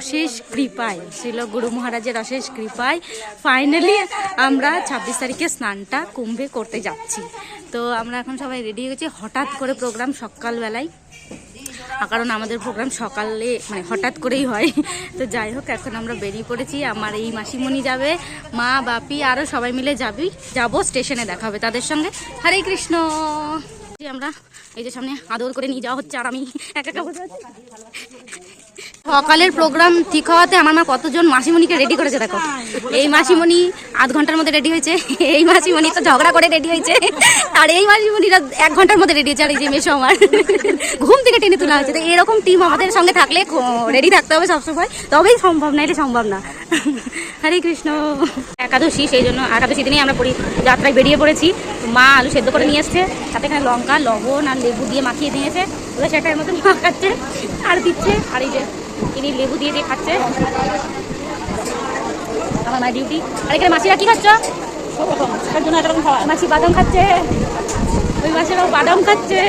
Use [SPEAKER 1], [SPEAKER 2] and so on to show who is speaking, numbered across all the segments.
[SPEAKER 1] অশেষ কৃপায় ছিল গুরু মহারাজের অশেষ কৃপায় ফাইনালি আমরা ছাব্বিশ তারিখে স্নানটা কুম্ভে করতে যাচ্ছি। তো আমরা এখন সবাই রেডি হয়ে গেছি, হঠাৎ করে প্রোগ্রাম সকালবেলায়। কারণ আমাদের প্রোগ্রাম সকালে মানে হঠাৎ করেই হয়। তো যাই হোক, এখন আমরা বেরিয়ে পড়েছি, আমার এই মাসিমণি যাবে, মা, বাপি আরও সবাই মিলে যাবি, যাব স্টেশনে দেখা হবে তাদের সঙ্গে। হরে কৃষ্ণ! আমরা এই যে সামনে আদর করে নিয়ে যাওয়া হচ্ছে আর আমি একা একা বসে সকালের প্রোগ্রাম ঠিক হওয়াতে আমার মা কতজন মাসিমণিকে রেডি করেছে দেখো। এই মাসিমণি আধ ঘণ্টার মধ্যে রেডি হয়েছে, এই মাসিমণি তো ঝগড়া করে রেডি হয়েছে, আর এই মাসিমণিরা এক ঘণ্টার মধ্যে রেডি হয়েছে, আর এই যে মেশো আমার, ঘুম থেকে টেনে তোলা হয়েছে। তো এরকম টিম আমাদের সঙ্গে থাকলে রেডি থাকতে হবে সবসময়, তবেই সম্ভব না এটা সম্ভব না। হরে কৃষ্ণ। একাদশী, সেই জন্য একাদশী দিনেই আমরা পড়ি যাত্রায় বেরিয়ে পড়েছি। মা আলু সেদ্ধ করে নিয়ে এসছে তাতে এখানে লঙ্কা, লবণ আর লেবু দিয়ে মাখিয়ে দিয়েছে। সেটা এর মধ্যে মাখাচ্ছে আর দিচ্ছে, আর এই যে ইনি লেবু দিয়ে দিয়ে খাচ্ছে। আমার মায়ের ডিউটি আর এখানে মাসিরা কি খাচ্ছ? মাসি বাদাম খাচ্ছে। ওই মাসিরাও বাদাম খাচ্ছে।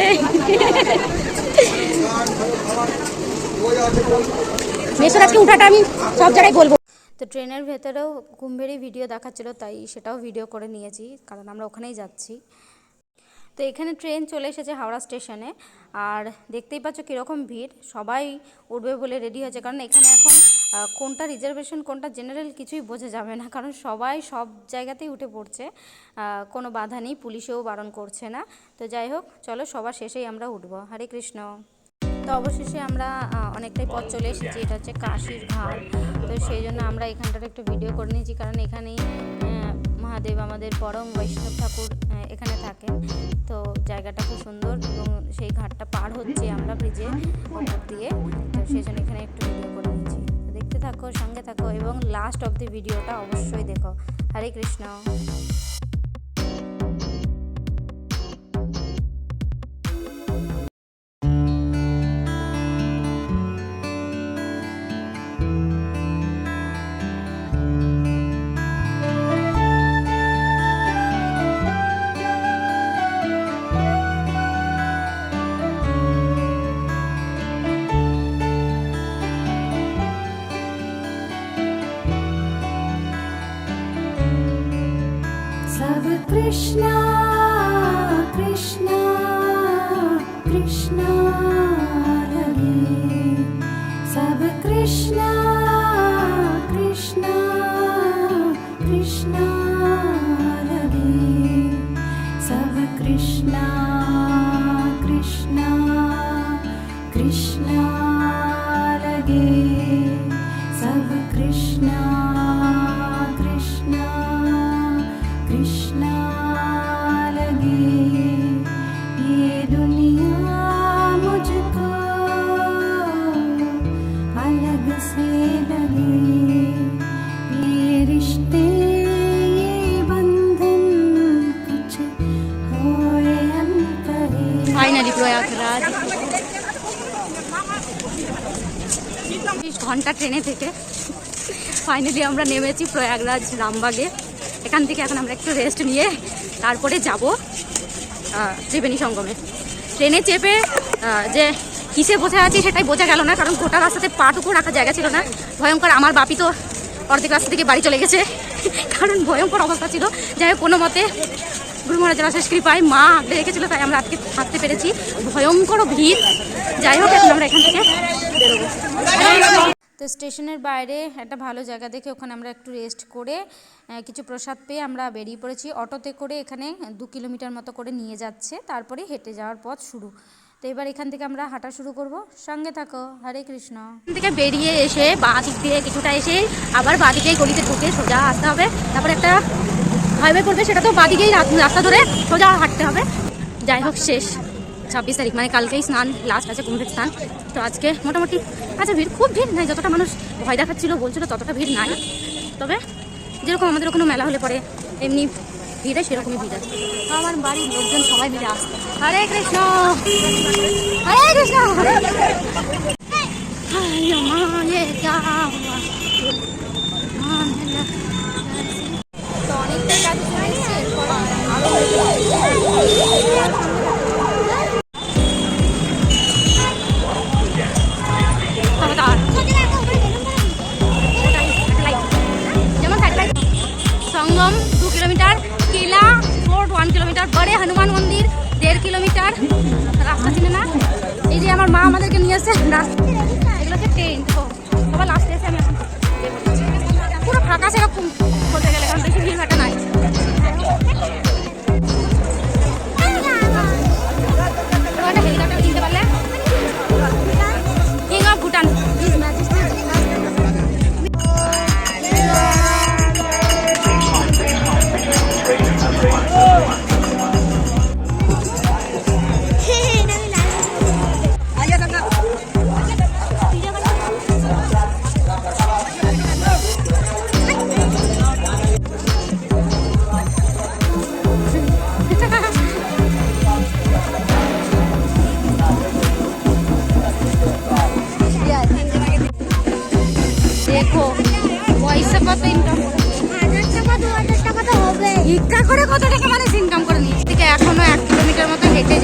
[SPEAKER 1] মেসোর আজকে উঠাটা আমি সব জায়গায় বলব। তো ট্রেনের ভেতরেও কুম্ভেরই ভিডিও দেখাচ্ছিল তাই সেটাও ভিডিও করে নিয়েছি কারণ আমরা ওখানেই যাচ্ছি। তো এখানে ট্রেন চলে এসেছে হাওড়া স্টেশনে আর দেখতেই পাচ্ছ কীরকম ভিড়, সবাই উঠবে বলে রেডি হয়েছে। কারণ এখানে এখন কোনটা রিজার্ভেশন কোনটা জেনারেল কিছুই বোঝা যাবে না। কারণ সবাই সব জায়গাতেই উঠে পড়ছে। কোনো বাধা নেই, পুলিশেও বারণ করছে না। তো যাই হোক, চলো সবার শেষেই আমরা উঠবো। হরে কৃষ্ণ। তো অবশেষে আমরা অনেকটাই পথ চলে এসেছি। এটা হচ্ছে কাশির ঘাট। তো সেই জন্য আমরা এখানটার একটু ভিডিও করে নিয়েছি। কারণ এখানেই মহাদেব আমাদের পরম বৈষ্ণব ঠাকুর এখানে থাকেন। তো জায়গাটা খুব সুন্দর এবং সেই ঘাটটা পার হচ্ছে আমরা ব্রিজে দিয়ে। তো সেই জন্য এখানে একটু ভিডিও করে নিয়েছি। দেখতে থাকো, সঙ্গে থাকো এবং লাস্ট অব দি ভিডিওটা অবশ্যই দেখো। হরে কৃষ্ণ।
[SPEAKER 2] कृष्णा कृष्णा कृष्णा सब कृष्णा
[SPEAKER 1] ঘণ্টা ট্রেনে থেকে। ফাইনালি আমরা নেমেছি প্রয়াগরাজ রামবাগে। এখান থেকে এখন আমরা একটু রেস্ট নিয়ে তারপরে যাব ত্রিবেণী সঙ্গমে। ট্রেনে চেপে যে কিসে বসে আছি সেটাই বোঝা গেল না, কারণ গোটা রাস্তাতে পাটুকু রাখার জায়গা ছিল না। ভয়ঙ্কর, আমার বাপি তো অর্ধেক রাস্তা থেকে বাড়ি চলে গেছে। কারণ ভয়ঙ্কর অবস্থা ছিল। যাই হোক, কোনো মতে গুরু মহারাজের অশেষ কৃপায় মা আগলে রেখেছিল, তাই আমরা আজকে থাকতে পেরেছি। ভয়ঙ্কর ভিড়। যাই হোক, এখন আমরা এখান থেকে তো স্টেশনের বাইরে একটা ভালো জায়গা দেখে ওখানে আমরা একটু রেস্ট করে কিছু প্রসাদ পেয়ে আমরা বেরিয়ে পড়েছি। অটোতে করে এখানে দু কিলোমিটার মতো করে নিয়ে যাচ্ছে, তারপরে হেঁটে যাওয়ার পথ শুরু। তো এবার এখান থেকে আমরা হাঁটা শুরু করব। সঙ্গে থাকো, হরে কৃষ্ণ। এখান থেকে বেরিয়ে এসে বাঁ দিক দিয়ে কিছুটা এসে আবার বাঁ দিকে গলিতে ঢুকে সোজা আসতে হবে। তারপর একটা হাইওয়ে পড়বে, সেটা তো বাদিকেই রাস্তা ধরে সোজা হাঁটতে হবে। যাই হোক, শেষ। ছাব্বিশ তারিখ মানে কালকেই স্নান, লাস্ট আছে কুম্ভের স্নান। তো আজকে মোটামুটি আচ্ছা ভিড়, খুব ভিড় নাই, যতটা মানুষ ভয় দেখাচ্ছিল, বলছিল ততটা ভিড় নাই। তবে যেরকম আমাদের ওখানে মেলা হলে পরে এমনি ভিড়ে সেরকমই ভিড় আছে। আমার বাড়ির লোকজন সবাই মিলে আসছে। হরে কৃষ্ণ! হরে কৃষ্ণ! আমার মা আমাদেরকে নিয়ে এসছে রাস্তা এগুলো হচ্ছে টেন্ট ও সবার লাস্টে এসে আমি এখন পুরো ফাঁকা সেরকম বলতে গেলে, কারণ ভিড়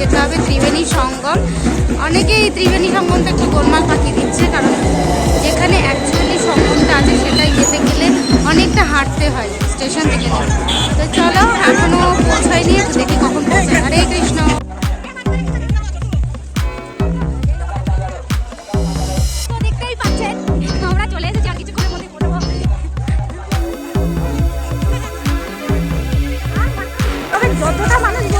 [SPEAKER 1] যেতে হবে ত্রিবেণী সঙ্গম। অনেকেই এই ত্রিবেণী সঙ্গমটা একটু গোলমাল পাঠিয়ে দিচ্ছে, কারণ যেখানে অ্যাকচুয়ালি সঙ্গমটা আছে সেটা যেতে গেলে অনেকটা হাঁটতে হয় স্টেশন থেকে। তো চলো, এখনও পৌঁছায়নি, দেখি কখন পৌঁছায়। হরে কৃষ্ণ। যতটা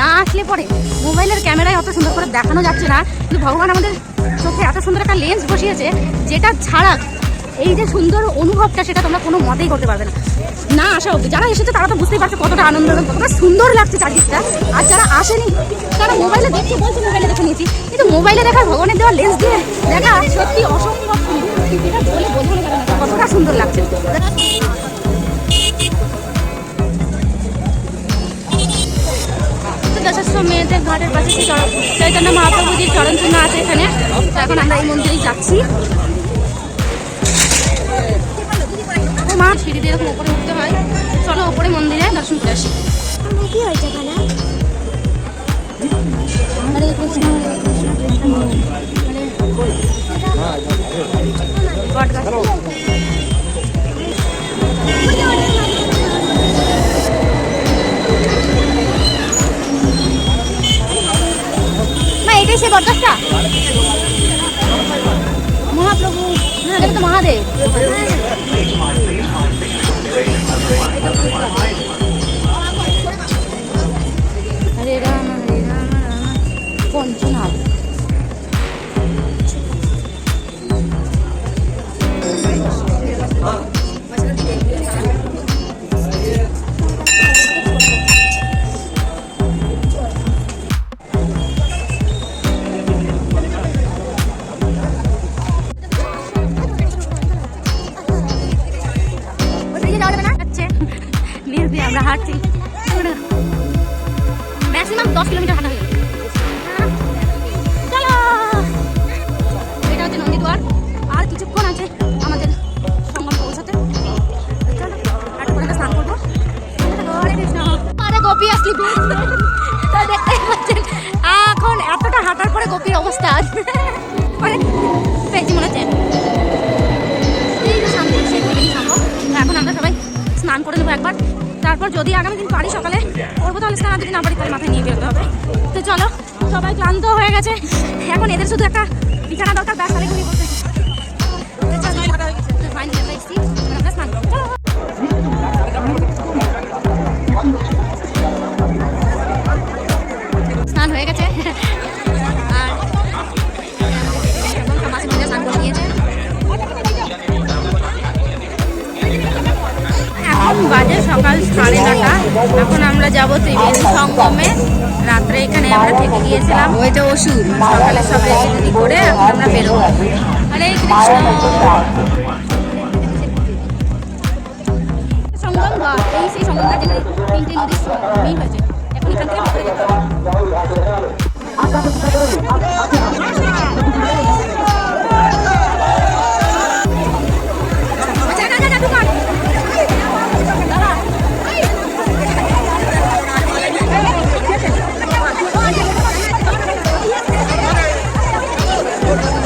[SPEAKER 1] না আসলে পরে মোবাইলের ক্যামেরায় অত সুন্দর করে দেখানো যাচ্ছে না, কিন্তু ভগবান আমাদের চোখে এত সুন্দর একটা লেন্স বসিয়েছে, যেটা ছাড়া এই যে সুন্দর অনুভবটা সেটা তোমরা কোনো মতেই করতে পারবে না। না আসা অব্দি যারা এসেছে তারা তো বুঝতেই পারছে কতটা আনন্দ কতটা সুন্দর লাগছে চারদিকটা। আর যারা আসেনি, তারা মোবাইলে দেখছে, বলছে মোবাইলে দেখে নিয়েছি। কিন্তু মোবাইলে দেখা ভগবানের দেওয়া লেন্স দিয়ে দেখা সত্যি অসম্ভব সুন্দর। কতটা সুন্দর লাগছে। ঘাটের পাশে চরণ চৈতন্য মহাপ্রভুজির চরণ চিহ্ন আছে এখানে। তো এখন আমরা এই মন্দিরেই যাচ্ছি। মা সিঁড়ি দিয়ে এরকম উপরে উঠতে হয়। চলো ওপরে মন্দিরে দর্শন করে আসি।
[SPEAKER 2] কি হয়েছে খালা
[SPEAKER 1] হরে কৃষ্ণ হরে কৃষ্ণ বট গাছ। এটাই সে বটগাছটা? মহাপ্রভু তো মহাদেব। আমরা হাঁটছি। ম্যাক্সিমাম দশ কিলোমিটার হাঁটা হয়ে এটা হচ্ছে নন্দীদুয়ার। কিছুক্ষণ আছে আমাদের পৌঁছাতে। স্নান করব। আরে গোপী আসলি তো পাচ্ছেন, এখন এতটা হাঁটার পরে গোপীর অবস্থা পরে পেয়েছি মনে হচ্ছে। এখন আমরা সবাই স্নান করে নেব একবার। তারপর যদি আগামী দিন পারি সকালে করব তাহলে স্নান যদি না পারি তাহলে মাথায় নিয়ে বেরোতে হবে। তো চলো, সবাই ক্লান্ত হয়ে গেছে। এখন এদের শুধু একটা বিছানা দরকার, ব্যাস, তাহলে ঘুমিয়ে পড়তে আমরা স্নান সকাল সাড়ে নটা। এখন আমরা যাব ত্রিবেণী সঙ্গমে। রাত্রে এখানে আমরা থেকে গিয়েছিলাম। ওই যে ওষুধ, সকালে সব রেডি করে এখন আমরা বেরোবো। হরে কৃষ্ণ। সঙ্গম ঘাট এই সেই সঙ্গম যেখানে তিনটে নদীর এখন এখান থেকে ভেতরে। আমাদের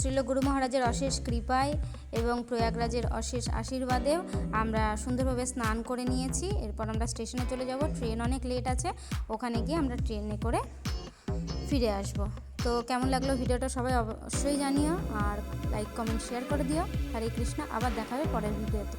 [SPEAKER 1] শ্রীল গুরু মহারাজের অশেষ কৃপায় এবং প্রয়াগরাজের অশেষ আশীর্বাদেও আমরা সুন্দরভাবে স্নান করে নিয়েছি। এরপর আমরা স্টেশনে চলে যাব। ট্রেন অনেক লেট আছে। ওখানে গিয়ে আমরা ট্রেনে করে ফিরে আসব। তো কেমন লাগল ভিডিওটা সবাই অবশ্যই জানিও আর লাইক, কমেন্ট, শেয়ার করে দিও। হরে কৃষ্ণ। আবার দেখা হবে পরের ভিডিওতে।